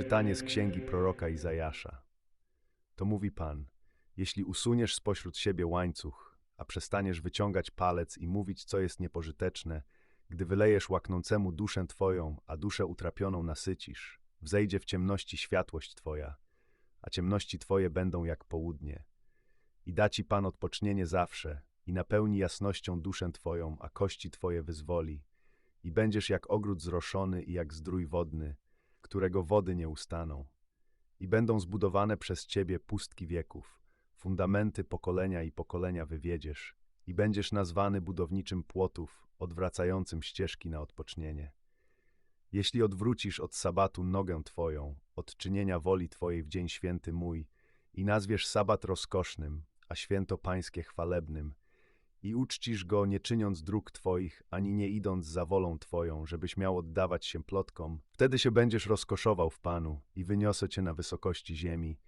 Czytanie z księgi proroka Izajasza. To mówi Pan, jeśli usuniesz spośród siebie łańcuch, a przestaniesz wyciągać palec i mówić, co jest niepożyteczne, gdy wylejesz łaknącemu duszę Twoją, a duszę utrapioną nasycisz, wzejdzie w ciemności światłość Twoja, a ciemności Twoje będą jak południe. I da Ci Pan odpocznienie zawsze i napełni jasnością duszę Twoją, a kości Twoje wyzwoli. I będziesz jak ogród zroszony i jak zdrój wodny, którego wody nie ustaną. I będą zbudowane przez Ciebie pustki wieków, fundamenty pokolenia i pokolenia wywiedziesz, i będziesz nazwany budowniczym płotów, odwracającym ścieżki na odpocznienie. Jeśli odwrócisz od sabatu nogę Twoją, od czynienia woli Twojej w dzień święty mój, i nazwiesz sabat rozkosznym, a święto pańskie chwalebnym, i uczcisz go nie czyniąc dróg Twoich, ani nie idąc za wolą Twoją, żebyś miał oddawać się plotkom, wtedy się będziesz rozkoszował w Panu i wyniosę Cię na wysokości ziemi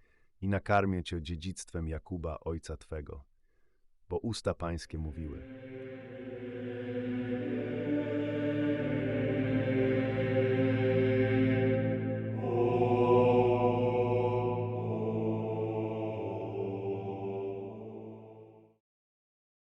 i nakarmię Cię dziedzictwem Jakuba, ojca Twego. Bo usta pańskie mówiły.